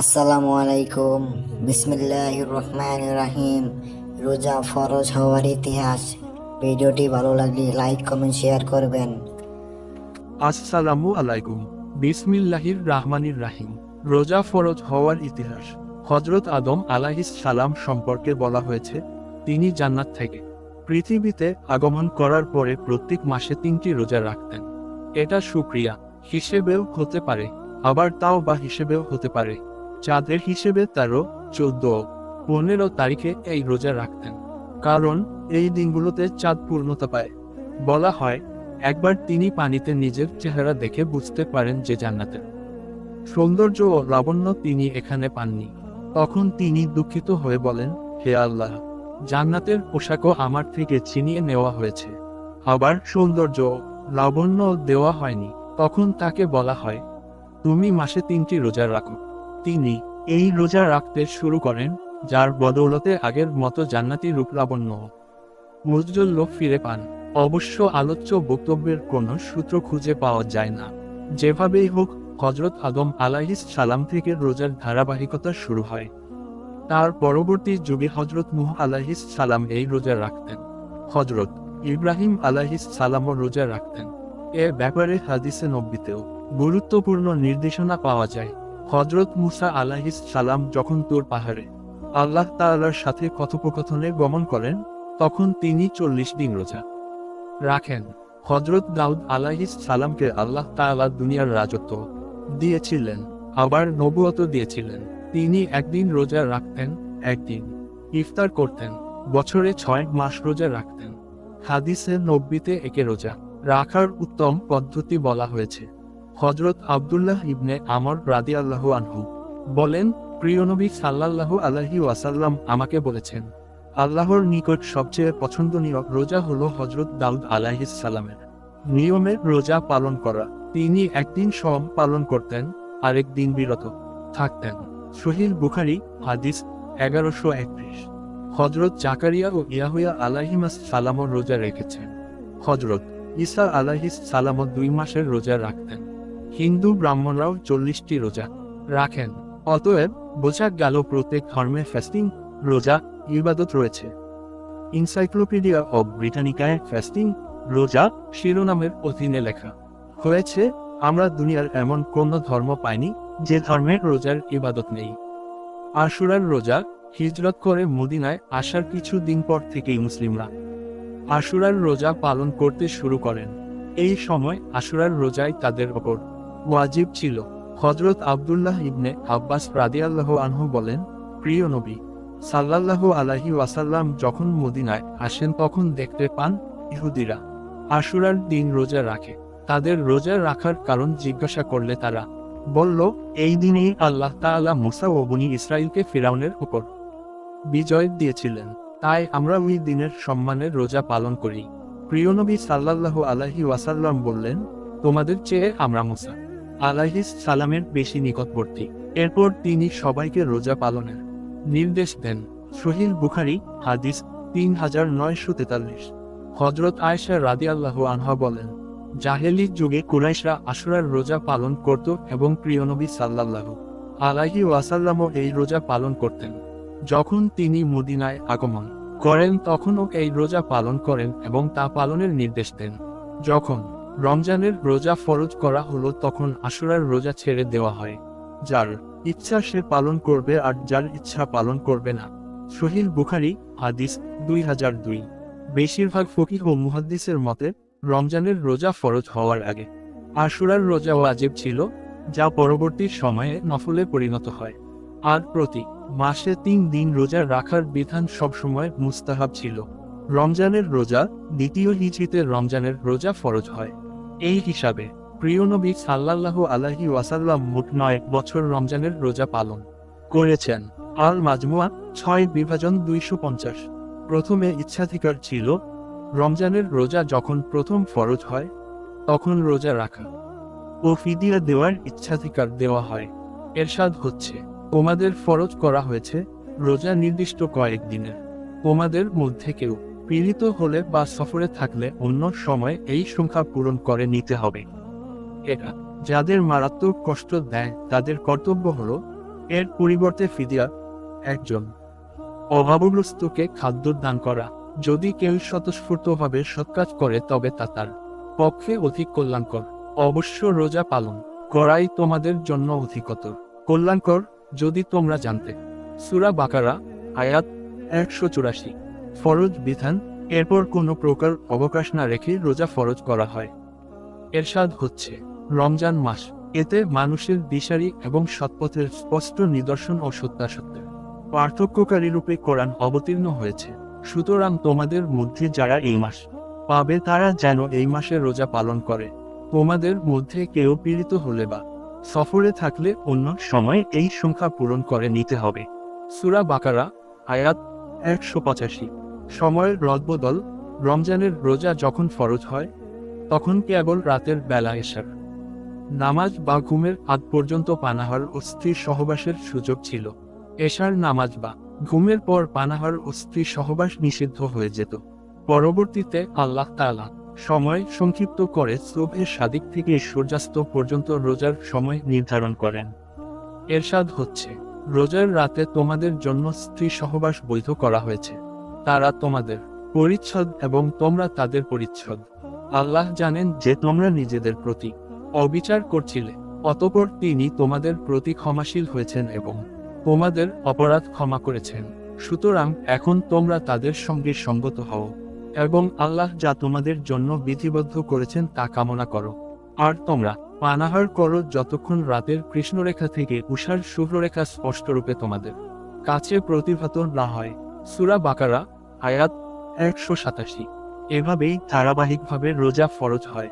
আসসালামু আলাইকুম। বিসমিল্লাহ রহমান রাহিম। রোজা ফরজ হওয়ার ইতিহাস। ভিডিওটি ভালো লাগলে লাইক, কমেন্ট, শেয়ার করবেন। আসসালামু আলাইকুম। বিসমিল্লাহির রাহমানির রাহিম। রোজা ফরজ হওয়ার ইতিহাস। হজরত আদম আলাহিস সালাম সম্পর্কে বলা হয়েছে, তিনি জান্নাত থেকে পৃথিবীতে আগমন করার পরে প্রত্যেক মাসে তিনটি রোজা রাখতেন। এটা সুক্রিয়া হিসেবেও হতে পারে, আবার তাও বা হিসেবেও হতে পারে। চাঁদের হিসেবে তেরো, চোদ্দ, পনেরো তারিখে এই রোজা রাখতেন। কারণ এই দিনগুলোতে চাঁদ পূর্ণতা পায়। বলা হয়, একবার তিনি পানিতে নিজের চেহারা দেখে বুঝতে পারেন যে জান্নাতের সৌন্দর্য ও লাবণ্য তিনি এখানে পাননি। তখন তিনি দুঃখিত হয়ে বলেন, হে আল্লাহ, জান্নাতের পোশাকও আমার থেকে ছিনিয়ে নেওয়া হয়েছে। আবার সৌন্দর্য লাবণ্য দেওয়া হয়নি। তখন তাকে বলা হয়, তুমি মাসে তিনটি রোজা রাখো। তিনি এই রোজা রাখতে শুরু করেন, যার বদৌলতে আগের মতো জান্নাতি রূপ লাবণ্য মুজজল্য ফিরে পান। অবশ্য আলোচ্য বক্তব্যের কোনো সূত্র খুঁজে পাওয়া যায় না। যেভাবেই হোক হজরত আদম আলাহিস সালাম থেকে রোজার ধারাবাহিকতা শুরু হয়। তার পরবর্তী যুগে হজরত মুহ আলাহিস সালাম এই রোজা রাখতেন। হজরত ইব্রাহিম আলাহিস সালামও রোজা রাখতেন। এ ব্যাপারে হাদিসে নব্বিতেও গুরুত্বপূর্ণ নির্দেশনা পাওয়া যায়। হজরত মুসা আলাহিস সালাম যখন তোর পাহাড়ে আল্লাহ তাআলার সাথে কথোপকথনে গমন করেন, তখন তিনি চল্লিশ দিন রোজা রাখেন। হজরত দাউদ আলাহিস সালামকে আল্লাহ তাআলা দুনিয়ার রাজত্ব দিয়েছিলেন, আবার নবুয়ত দিয়েছিলেন। তিনি একদিন রোজা রাখতেন, একদিন ইফতার করতেন, বছরে ছয় মাস রোজা রাখতেন। হাদিসে নব্বিতে একে রোজা রাখার উত্তম পদ্ধতি বলা হয়েছে। হজরত আব্দুল্লাহ ইবনে আমর রাদি আল্লাহ আনহু বলেন, প্রিয় নবী সাল্লাল্লাহু আলাইহি ওয়াসাল্লাম আমাকে বলেছেন, আল্লাহর নিকট সবচেয়ে পছন্দনীয় রোজা হল হজরত দাউদ সালামের। নিয়মের রোজা পালন করা। তিনি একদিন সম পালন করতেন, আরেক দিন বিরত থাকতেন। সহিল বুখারি, হাদিস এগারোশো একত্রিশ। হজরত জাকারিয়া ও ইয়াহুয়া আলাহিমাস সালামও রোজা রেখেছেন। হজরত ঈসা আলাহিস সালামও দুই মাসের রোজা রাখতেন। হিন্দু ব্রাহ্মণরাও চল্লিশটি রোজা রাখেন। অতএব বোঝা গেল প্রত্যেক ধর্মে ফাস্টিং রোজা, ইবাদত রয়েছে। ইনসাইক্লোপিডিয়া অব ব্রিটানিকায় ফাস্টিং রোজা শিরোনামের অধীনে লেখা হয়েছে, আমরা দুনিয়ার এমন কোন ধর্ম পাইনি যে ধর্মের রোজার ইবাদত নেই। আশুরার রোজা হিজরত করে মদিনায় আসার কিছু দিন পর থেকেই মুসলিমরা আশুরার রোজা পালন করতে শুরু করেন। এই সময় আশুরার রোজাই তাদের ওপর ওয়াজিব ছিল। হজরত আব্দুল্লাহ ইবনে আব্বাস রাদিয়াল্লাহ আনহু বলেন, প্রিয় নবী, সাল্লাল্লাহু আলাহি ওয়াসাল্লাম যখন মদিনায় আসেন তখন দেখতে পান ইহুদিরা আশুরার দিন রোজা রাখে। তাদের রোজা রাখার কারণ জিজ্ঞাসা করলে তারা, বলল, এই দিনেই আল্লাহ তাআলা মুসা ও বনি ইসরাইলকে ফিরাউনের উপর বিজয় দিয়েছিলেন। তাই আমরা ওই দিনের সম্মানের রোজা পালন করি। প্রিয় নবী সাল্লাল্লাহু আলাইহি ওয়াসাল্লাম বললেন, তোমাদের চেয়ে আমরা মুসা। আলাইহিস সালামের বেশি নিকটবর্তী। এরপর তিনি সবাইকে রোজা পালনের নির্দেশ দেন। সহিল বুখারি, হাদিস তিন হাজার নয়শো তেতাল্লিশ। হজরত আয়েশা রাদিয়াল্লাহু আনহা বলেন, জাহেলি যুগে কুরাইশরা আশুরার রোজা পালন করত এবং প্রিয়নবী সাল্লাল্লাহু আলাইহি ওয়াসাল্লামও এই রোজা পালন করতেন। যখন তিনি মদিনায় আগমন করেন তখনও এই রোজা পালন করেন এবং তা পালনের নির্দেশ দেন। যখন রমজানের রোজা ফরজ করা হলো তখন আশুরার রোজা ছেড়ে দেওয়া হয়। যার ইচ্ছা সে পালন করবে আর যার ইচ্ছা পালন করবে না। সহিল বুখারি, হাদিস দুই হাজার দুই। বেশিরভাগ ফকিহ ও মুহাদ্দিসের মতে, রমজানের রোজা ফরজ হওয়ার আগে আশুরার রোজা ওয়াজিব ছিল, যা পরবর্তী সময়ে নফলে পরিণত হয়। আর প্রতি মাসে তিন দিন রোজা রাখার বিধান সবসময় মুস্তাহাব ছিল। রমজানের রোজা দ্বিতীয় হিজরিতে রমজানের রোজা ফরজ হয়। এই হিসাবে, প্রিয় নবী সাল্লাল্লাহু আলাইহি ওয়াসাল্লাম মোট নয় বছর রমজানের রোজা পালন করেছেন। আল মাজমুয়া ছয় বিভাজন দুইশো পঞ্চাশ। প্রথমে ইচ্ছাধিকার ছিল, রমজানের রোজা যখন প্রথম ফরজ হয়, তখন রোজা রাখা। ও ফিদিয়া দেওয়ার ইচ্ছাধিকার দেওয়া হয়। এরশাদ হচ্ছে তোমাদের ফরজ করা হয়েছে, রোজা নির্দিষ্ট কয়েক দিনের। তোমাদের মধ্যে কেউ পীড়িত হলে বা সফরে থাকলে অন্য সময় এই সংখ্যা পূরণ করে নিতে হবে। এটা যাদের মারাত্মক কষ্ট দেয়, তাদের কর্তব্য হলো, এর পরিবর্তে ফিদিয়া, একজন অভাবগ্রস্তকে খাদ্য দান করা। যদি কেউ স্বতঃস্ফূর্তভাবে সৎকাজ করে, তবে তা তার পক্ষে অধিক কল্যাণকর। অবশ্য রোজা পালন করাই তোমাদের জন্য অধিকতর। কল্যাণকর যদি তোমরা জানতে। সুরা বাকারা, আয়াত একশো চুরাশি। ফরজ বিধান, এরপর কোনো প্রকার অবকাশ না রেখে রোজা ফরজ করা হয়। এরশাদ হচ্ছে, রমজান মাস, এতে মানুষের দিশারি এবং সৎপথের স্পষ্ট নিদর্শন ও সত্যাসত্যের পার্থক্যকারী রূপে কোরআন অবতীর্ণ হয়েছে, সুতরাং তোমাদের মধ্যে যারা এই মাস পাবে তারা যেন এই মাসে রোজা পালন করে। তোমাদের মধ্যে কেউ পীড়িত হলে বা সফরে থাকলে অন্য সময় এই সংখ্যা পূরণ করে নিতে হবে। সুরা বাকারা, আয়াত একশো পঁচাশি। সময়ের রদবদল, রমজানের রোজা যখন ফরজ হয়, তখন কেবল রাতের বেলা এসার। নামাজ বা ঘুমের আগ পর্যন্ত পানাহার ও স্ত্রী সহবাসের সুযোগ ছিল। এশার নামাজ বা ঘুমের পর পানাহার ও স্ত্রী সহবাস নিষিদ্ধ হয়ে যেত। পরবর্তীতে আল্লাহ তাআলা সময় সংক্ষিপ্ত করে সুবহের সাদিক থেকে সূর্যাস্ত পর্যন্ত রোজার সময় নির্ধারণ করেন। এরশাদ হচ্ছে, রোজার রাতে তোমাদের জন্য স্ত্রী সহবাস বৈধ করা হয়েছে। তারা তোমাদের পরিচ্ছদ এবং তোমরা তাদের পরিচ্ছদ। আল্লাহ জানেন যে তোমরা নিজেদের প্রতি অবিচার করছিলে, অতপর তিনি তোমাদের প্রতি ক্ষমাশীল হয়েছেন এবং তোমাদের অপরাধ ক্ষমা করেছেন। সুতরাং এখন তোমরা তাদের সঙ্গে সঙ্গত হও এবং আল্লাহ যা তোমাদের জন্য বিধিবদ্ধ করেছেন তা কামনা করো। আর তোমরা পানাহার করো যতক্ষণ রাতের কৃষ্ণরেখা থেকে উষার শুভ্ররেখা স্পষ্টরূপে তোমাদের কাছে প্রতিভাত না হয়। সুরা বাকারা আয়াত একশো সাতাশি। এভাবেই ধারাবাহিকভাবে রোজা ফরজ হয়।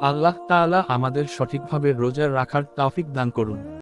আল্লাহ তাআলা আমাদের সঠিকভাবে রোজা রাখার তাফিক দান করুন।